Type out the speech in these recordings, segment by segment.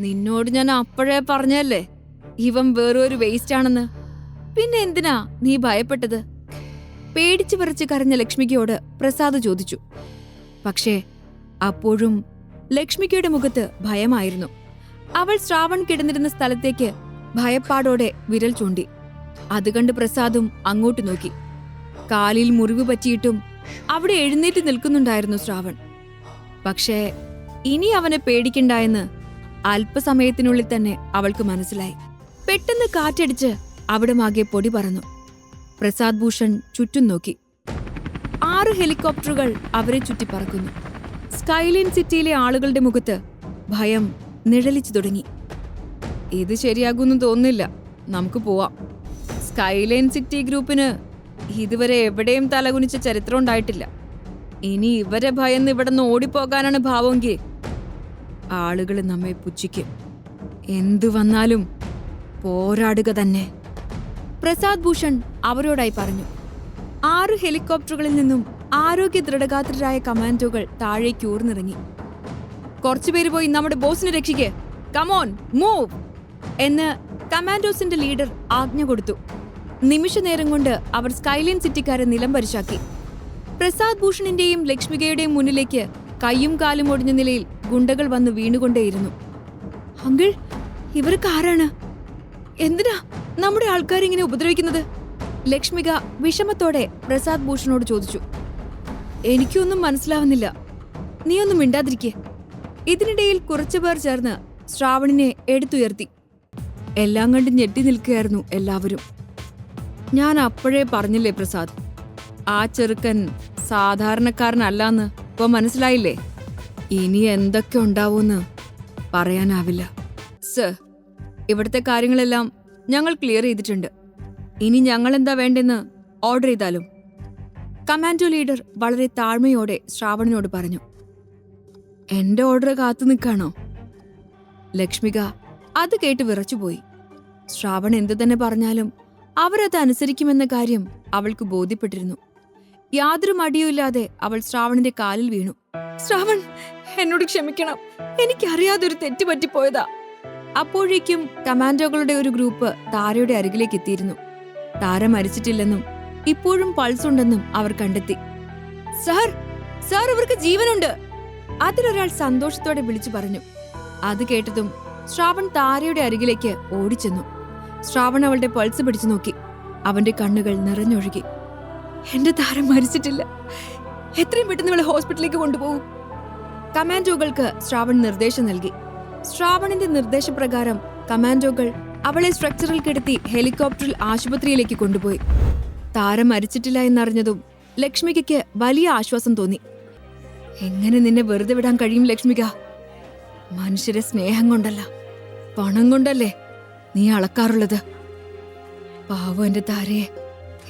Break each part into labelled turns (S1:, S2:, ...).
S1: നിന്നോട് ഞാൻ അപ്പോഴേ പറഞ്ഞല്ലേ? ഇവൻ വേറൊരു വേസ്റ്റ് ആണെന്ന്. പിന്നെ എന്തിനാ നീ ഭയപ്പെട്ടത്? പേടിച്ചു പറിച്ച് കരഞ്ഞ ലക്ഷ്മിക്കോട് പ്രസാദ് ചോദിച്ചു. പക്ഷേ അപ്പോഴും ലക്ഷ്മിക്കയുടെ മുഖത്ത് ഭയമായിരുന്നു. അവൾ ശ്രാവൺ കിടന്നിരുന്ന സ്ഥലത്തേക്ക് ഭയപ്പാടോടെ വിരൽ ചൂണ്ടി. അത് കണ്ട് പ്രസാദും അങ്ങോട്ട് നോക്കി. കാലിൽ മുറിവ് പറ്റിയിട്ടും അവിടെ എഴുന്നേറ്റ് നിൽക്കുന്നുണ്ടായിരുന്നു ശ്രാവൺ. പക്ഷേ ഇനി അവനെ പേടിക്കണ്ട എന്ന് അല്പസമയത്തിനുള്ളിൽ തന്നെ അവൾക്ക് മനസ്സിലായി. പെട്ടെന്ന് കാറ്റടിച്ച് അവിടമാകെ പൊടി പറന്നു. പ്രസാദ് ഭൂഷൺ ചുറ്റും നോക്കി. ആറ് ഹെലികോപ്റ്ററുകൾ അവരെ ചുറ്റി പറക്കുന്നു. സ്കൈലൈൻ സിറ്റിയിലെ ആളുകളുടെ മുഖത്ത് ഭയം നിഴലിച്ചു തുടങ്ങി. ഇത് ശരിയാകുമെന്ന് തോന്നുന്നില്ല. നമുക്ക് പോവാം. സ്കൈലൈൻ സിറ്റി ഗ്രൂപ്പിന് ഇതുവരെ എവിടെയും തലകുനിച്ച ചരിത്രം ഉണ്ടായിട്ടില്ല. ഇനി ഇവരെ ഭയന്ന് ഇവിടെ നിന്ന് ഓടിപ്പോകാനാണ് ഭാവമെങ്കിൽ ആളുകൾ നമ്മെ പുച്ഛിക്കും. എന്തു വന്നാലും പോരാടുക തന്നെ. പ്രസാദ് ഭൂഷൺ അവരോടായി പറഞ്ഞു. ആറ് ഹെലികോപ്റ്ററുകളിൽ നിന്നും ആരോഗ്യ ദൃഢഗാത്രരായ കമാൻഡോകൾ താഴേക്ക് ഊർന്നിറങ്ങി. കുറച്ചുപേര് പോയി നമ്മുടെ ബോസിനെ രക്ഷിക്ക്. കമോൺ മൂവ് എന്ന് കമാൻഡോസിന്റെ ലീഡർ ആജ്ഞ കൊടുത്തു. നിമിഷനേരം കൊണ്ട് അവർ സ്കൈലൈൻ സിറ്റിക്കാരെ നിലം പരിശാക്കി. പ്രസാദ് ഭൂഷണിന്റെയും ലക്ഷ്മികയുടെയും മുന്നിലേക്ക് കൈയും കാലും ഒടിഞ്ഞ നിലയിൽ ഗുണ്ടകൾ വന്ന് വീണുകൊണ്ടേയിരുന്നു. അങ്കിൾ ഇവർക്ക് ആരാണ്? എന്തിനാ നമ്മുടെ ആൾക്കാരിങ്ങനെ ഉപദ്രവിക്കുന്നത്? ലക്ഷ്മിക വിഷമത്തോടെ പ്രസാദ് ഭൂഷണോട് ചോദിച്ചു. എനിക്കൊന്നും മനസ്സിലാവുന്നില്ല. നീ ഒന്നും മിണ്ടാതിരിക്കേ. ഇതിനിടയിൽ കുറച്ചുപേർ ചേർന്ന് ശ്രാവണിനെ എടുത്തുയർത്തി. എല്ലാം കണ്ട് ഞെട്ടി നിൽക്കുകയായിരുന്നു എല്ലാവരും. ഞാൻ അപ്പോഴേ പറഞ്ഞില്ലേ പ്രസാദ് ആ ചെറുക്കൻ സാധാരണക്കാരനല്ലാന്ന്. ഇപ്പൊ മനസ്സിലായില്ലേ? ഇനി എന്തൊക്കെ ഉണ്ടാവൂന്ന് പറയാനാവില്ല. സർ ഇവിടുത്തെ കാര്യങ്ങളെല്ലാം ഞങ്ങൾ ക്ലിയർ ചെയ്തിട്ടുണ്ട്. ഇനി ഞങ്ങൾ എന്താ വേണ്ടെന്ന് ഓർഡർ ചെയ്താലും. കമാൻഡോ ലീഡർ വളരെ താഴ്മയോടെ ശ്രാവണനോട് പറഞ്ഞു. എന്റെ ഓർഡർ കാത്തു നിൽക്കാണോ? ലക്ഷ്മിക അത് കേട്ട് വിറച്ചുപോയി. ശ്രാവൺ എന്തു തന്നെ പറഞ്ഞാലും അവരത് അനുസരിക്കുമെന്ന കാര്യം അവൾക്ക് ബോധ്യപ്പെട്ടിരുന്നു. യാതൊരു മടിയുമില്ലാതെ അവൾ ശ്രാവണിന്റെ കാലിൽ വീണു. ശ്രാവൺ എന്നോട് ക്ഷമിക്കണം. എനിക്കറിയാതൊരു തെറ്റ് പറ്റിപ്പോയതാ. അപ്പോഴേക്കും കമാൻഡോകളുടെ ഒരു ഗ്രൂപ്പ് താരയുടെ അരികിലേക്ക് എത്തിയിരുന്നു. താര മരിച്ചിട്ടില്ലെന്നും ഇപ്പോഴും പൾസ് ഉണ്ടെന്നും അവർ കണ്ടെത്തി. സാർ സാർ ഇവർക്ക് ജീവനുണ്ട്. അതിലൊരാൾ സന്തോഷത്തോടെ വിളിച്ചു പറഞ്ഞു. അത് കേട്ടതും ശ്രാവൺ താരയുടെ അരികിലേക്ക് ഓടിച്ചെന്നു. ശ്രാവൺ അവളുടെ പൾസ് പിടിച്ചു നോക്കി. അവന്റെ കണ്ണുകൾ നിറഞ്ഞൊഴുകി. എന്റെ താരം മരിച്ചിട്ടില്ല. എത്രയും പെട്ടെന്ന് ഇവളെ ഹോസ്പിറ്റലിലേക്ക് കൊണ്ടുപോകും. കമാൻഡോകൾക്ക് ശ്രാവൺ നിർദ്ദേശം നൽകി. ശ്രാവണിന്റെ നിർദ്ദേശപ്രകാരം കമാൻഡോകൾ അവളെ സ്ട്രക്ചറിൽ കിടത്തി ഹെലികോപ്റ്ററിൽ ആശുപത്രിയിലേക്ക് കൊണ്ടുപോയി. താരം മരിച്ചിട്ടില്ല എന്നറിഞ്ഞതും ലക്ഷ്മികയ്ക്ക് വലിയ ആശ്വാസം തോന്നി. എങ്ങനെ നിന്നെ വെറുതെ വിടാൻ കഴിയും ലക്ഷ്മിക? മനുഷ്യരെ സ്നേഹം കൊണ്ടല്ല പണം കൊണ്ടല്ലേ നീ അളക്കാറുള്ളത്? പാവം എന്റെ താരയെ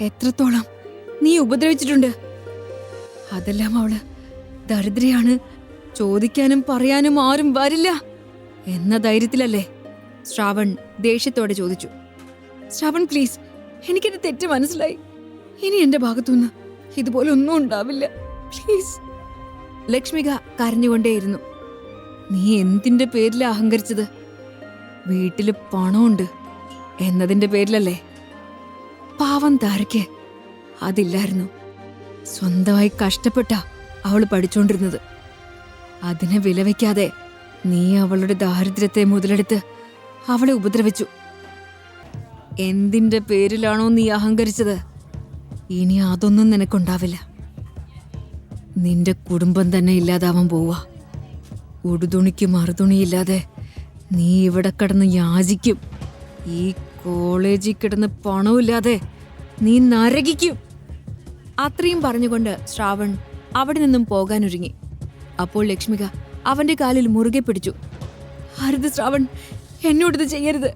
S1: എത്രത്തോളം നീ ഉപദ്രവിച്ചിട്ടുണ്ട്. അതെല്ലാം അവൾ ദരിദ്രയാണ്. ചോദിക്കാനും പറയാനും ആരും വരില്ല എന്ന ധൈര്യത്തിലല്ലേ ശ്രാവൺ ദേഷ്യത്തോടെ ചോദിച്ചു. ശ്രാവൺ പ്ലീസ് എനിക്കെന്റെ തെറ്റ് മനസ്സിലായി. ഇനി എന്റെ ഭാഗത്തുനിന്ന് ഇതുപോലെ ഒന്നും ഉണ്ടാവില്ല. പ്ലീസ് ലക്ഷ്മിക കരഞ്ഞുകൊണ്ടേയിരുന്നു. നീ എന്തിന്റെ പേരിൽ അഹങ്കരിച്ചത്? വീട്ടിൽ പണമുണ്ട് എന്നതിന്റെ പേരിലല്ലേ? പാവം താരയ്ക്ക് അതില്ലായിരുന്നു. സ്വന്തമായി കഷ്ടപ്പെട്ട അവൾ പഠിച്ചുകൊണ്ടിരുന്നത് അതിനെ വിലവയ്ക്കാതെ നീ അവളുടെ ദാരിദ്ര്യത്തെ മുതലെടുത്ത് അവളെ ഉപദ്രവിച്ചു. എന്തിന്റെ പേരിലാണോ നീ അഹങ്കരിച്ചത്? ഇനി അതൊന്നും നിനക്കുണ്ടാവില്ല. നിന്റെ കുടുംബം തന്നെ ഇല്ലാതാവാൻ പോവാ. ഉടുതുണിക്ക് മറുതുണിയില്ലാതെ നീ ഇവിടെ കിടന്ന് യാചിക്കും. ഈ കോളേജിൽ കിടന്ന് പണമില്ലാതെ നീ നരകിക്കും. അത്രയും പറഞ്ഞുകൊണ്ട് ശ്രാവൺ അവിടെ നിന്നും പോകാനൊരുങ്ങി. അപ്പോൾ ലക്ഷ്മിക അവന്റെ കാലിൽ മുറുകെ പിടിച്ചു. അരുത് ശ്രാവൺ ഇത് ചെയ്യരുത്.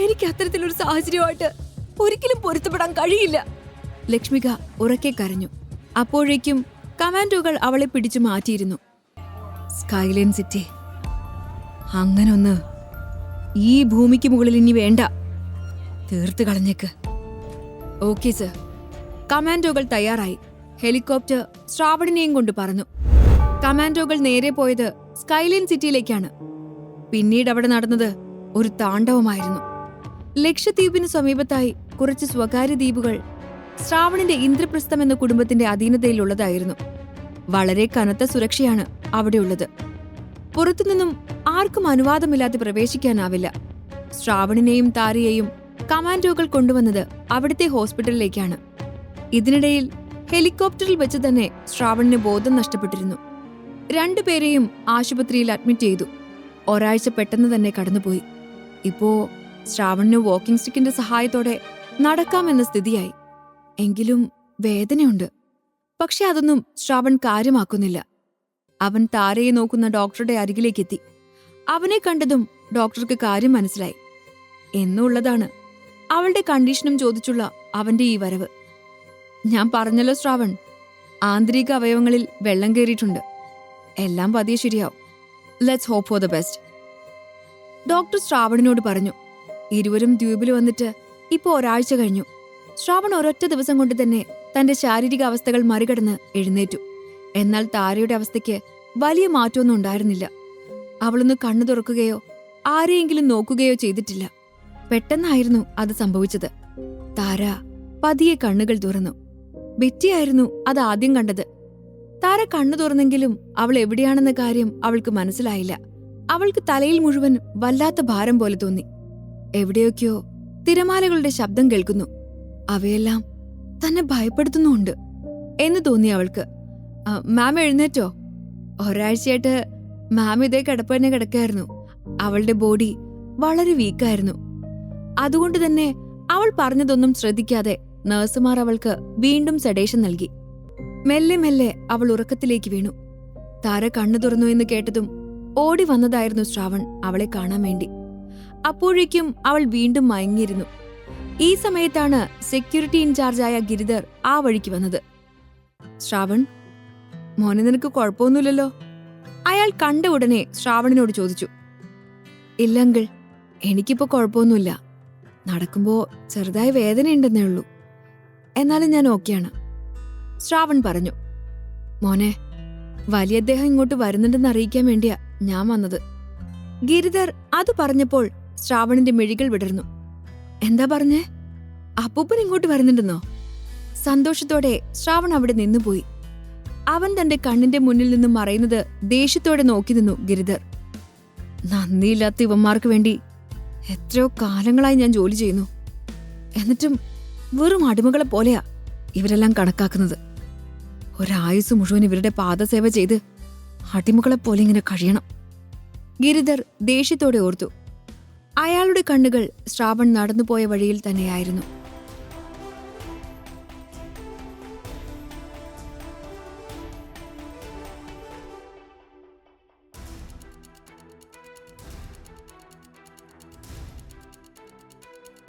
S1: എനിക്ക് അത്തരത്തിലൊരു സാഹചര്യമായിട്ട് ഒരിക്കലും പൊരുത്തപ്പെടാൻ കഴിയില്ല. ലക്ഷ്മിക ഉറക്കെ കരഞ്ഞു. അപ്പോഴേക്കും കമാൻഡോകൾ അവളെ പിടിച്ചു മാറ്റിയിരുന്നു. സ്കൈലൈൻ സിറ്റി അങ്ങനൊന്ന് ഈ ഭൂമിക്ക് മുകളിൽ ഇനി വേണ്ട. തീർത്ത് കളഞ്ഞേക്ക്. Okay sir. കമാൻഡോകൾ തയ്യാറായി. ഹെലികോപ്റ്റർ ശ്രാവണിനെയും കൊണ്ട് പറന്നു. കമാൻഡോകൾ നേരെ പോയത് സ്കൈലൈൻ സിറ്റിയിലേക്കാണ്. പിന്നീട് അവിടെ നടന്നത് ഒരു താണ്ഡവമായിരുന്നു. ലക്ഷദ്വീപിന് സമീപത്തായി കുറച്ച് സ്വകാര്യ ദ്വീപുകൾ ശ്രാവണിന്റെ ഇന്ദ്രപ്രസ്ഥം എന്ന കുടുംബത്തിന്റെ അധീനതയിലുള്ളതായിരുന്നു. വളരെ കനത്ത സുരക്ഷയാണ് അവിടെയുള്ളത്. പുറത്തുനിന്നും ആർക്കും അനുവാദമില്ലാതെ പ്രവേശിക്കാനാവില്ല. ശ്രാവണിനെയും താരയെയും കമാൻഡോകൾ കൊണ്ടുവന്നത് അവിടുത്തെ ഹോസ്പിറ്റലിലേക്കാണ്. ഇതിനിടയിൽ ഹെലികോപ്റ്ററിൽ വെച്ച് തന്നെ ശ്രാവണിന് ബോധം നഷ്ടപ്പെട്ടിരുന്നു. രണ്ടുപേരെയും ആശുപത്രിയിൽ അഡ്മിറ്റ് ചെയ്തു. ഒരാഴ്ച പെട്ടെന്ന് തന്നെ കടന്നുപോയി. ഇപ്പോ ശ്രാവണിന് വാക്കിംഗ് സ്റ്റിക്കിന്റെ സഹായത്തോടെ നടക്കാമെന്ന സ്ഥിതിയായി. എങ്കിലും വേദനയുണ്ട്. പക്ഷെ അതൊന്നും ശ്രാവൺ കാര്യമാക്കുന്നില്ല. അവൻ താരയെ നോക്കുന്ന ഡോക്ടറുടെ അരികിലേക്കെത്തി. അവനെ കണ്ടതും ഡോക്ടർക്ക് കാര്യം മനസ്സിലായി. എന്നുള്ളതാണ് അവളുടെ കണ്ടീഷനും ചോദിച്ചുള്ള അവന്റെ ഈ വരവ്. ഞാൻ പറഞ്ഞല്ലോ ശ്രാവൺ. ആന്തരിക അവയവങ്ങളിൽ വെള്ളം കയറിയിട്ടുണ്ട്. എല്ലാം പതിയെ ശരിയാവും. Let's hope for the best doctor ശ്രാവണിനോട് പറഞ്ഞു ഇരുവരും ദ്വീപിൽ വന്നിട്ട് ഇപ്പോൾ ഒരാഴ്ച കഴിഞ്ഞു. ശ്രാവൺ ഒരൊറ്റ ദിവസം കൊണ്ട് തന്നെ തന്റെ ശാരീരിക അവസ്ഥകൾ മറികടന്ന് എഴുന്നേറ്റു. എന്നാൽ താരയുടെ അവസ്ഥയ്ക്ക് വലിയ മാറ്റമൊന്നും ഉണ്ടായിരുന്നില്ല. അവളൊന്ന് കണ്ണു തുറക്കുകയോ ആരെയെങ്കിലും നോക്കുകയോ ചെയ്തിട്ടില്ല. പെട്ടെന്നായിരുന്നു അത് സംഭവിച്ചത്. താര പതിയെ കണ്ണുകൾ തുറന്നു. ബെറ്റിയായിരുന്നു അത് ആദ്യം കണ്ടത്. താര കണ്ണു തുറന്നെങ്കിലും അവൾ എവിടെയാണെന്ന കാര്യം അവൾക്ക് മനസ്സിലായില്ല. അവൾക്ക് തലയിൽ മുഴുവൻ വല്ലാത്ത ഭാരം പോലെ തോന്നി. എവിടെയൊക്കെയോ തിരമാലകളുടെ ശബ്ദം കേൾക്കുന്നു. അവയെല്ലാം തന്നെ ഭയപ്പെടുത്തുന്നുണ്ട് എന്ന് തോന്നി അവൾക്ക്. "ആ, മാം എഴുന്നേറ്റോ? ഒരാഴ്ചയായിട്ട് മാം ഇതേ കിടപ്പ് തന്നെ കിടക്കായിരുന്നു. അവളുടെ ബോഡി വളരെ വീക്കായിരുന്നു. അതുകൊണ്ട് തന്നെ അവൾ പറഞ്ഞതൊന്നും ശ്രദ്ധിക്കാതെ നഴ്സുമാർ അവൾക്ക് വീണ്ടും സെഡേഷൻ നൽകി. മെല്ലെ മെല്ലെ അവൾ ഉറക്കത്തിലേക്ക് വീണു. താര കണ്ണു തുറന്നു എന്ന് കേട്ടതും ഓടി വന്നതായിരുന്നു ശ്രാവൺ അവളെ കാണാൻ വേണ്ടി. അപ്പോഴേക്കും അവൾ വീണ്ടും മയങ്ങിയിരുന്നു. ഈ സമയത്താണ് സെക്യൂരിറ്റി ഇൻചാർജായ ഗിരിധർ ആ വഴിക്ക് വന്നത്. ശ്രാവൺ മോനെ നിനക്ക് കുഴപ്പമൊന്നുമില്ലല്ലോ? അയാൾ കണ്ട ഉടനെ ശ്രാവണിനോട് ചോദിച്ചു. ഇല്ലെങ്കിൽ എനിക്കിപ്പോ കുഴപ്പമൊന്നുമില്ല. നടക്കുമ്പോ ചെറുതായി വേദനയുണ്ടെന്നേ ഉള്ളൂ. എന്നാലും ഞാൻ ഓക്കെയാണ്. ശ്രാവൺ പറഞ്ഞു മോനെ വലിയ അദ്ദേഹം ഇങ്ങോട്ട് വരുന്നുണ്ടെന്ന് അറിയിക്കാൻ വേണ്ടിയാ ഞാൻ വന്നത്. ഗിരിധർ അത് പറഞ്ഞപ്പോൾ ശ്രാവണിന്റെ മിഴികൾ വിടർന്നു. എന്താ പറഞ്ഞേ? അപ്പൂപ്പൻ ഇങ്ങോട്ട് വരുന്നുണ്ടെന്നോ? സന്തോഷത്തോടെ ശ്രാവൺ അവിടെ നിന്നുപോയി. അവൻ തന്റെ കണ്ണിന്റെ മുന്നിൽ നിന്നും മറയുന്നത് ദേഷ്യത്തോടെ നോക്കി നിന്നു ഗിരിധർ. നന്ദിയില്ലാത്ത ഇവന്മാർക്ക് വേണ്ടി എത്രയോ കാലങ്ങളായി ഞാൻ ജോലി ചെയ്യുന്നു. എന്നിട്ടും വെറും അടിമകളെ പോലെയാ ഇവരെല്ലാം കണക്കാക്കുന്നത്. ഒരായുസ് മുഴുവൻ ഇവരുടെ പാദസേവ ചെയ്ത് അടിമകളെ പോലെ ഇങ്ങനെ കഴിയണം. ഗിരിധർ ദേഷ്യത്തോടെ ഓർത്തു. അയാളുടെ കണ്ണുകൾ ശ്രാവൺ നടന്നുപോയ വഴിയിൽ തന്നെയായിരുന്നു.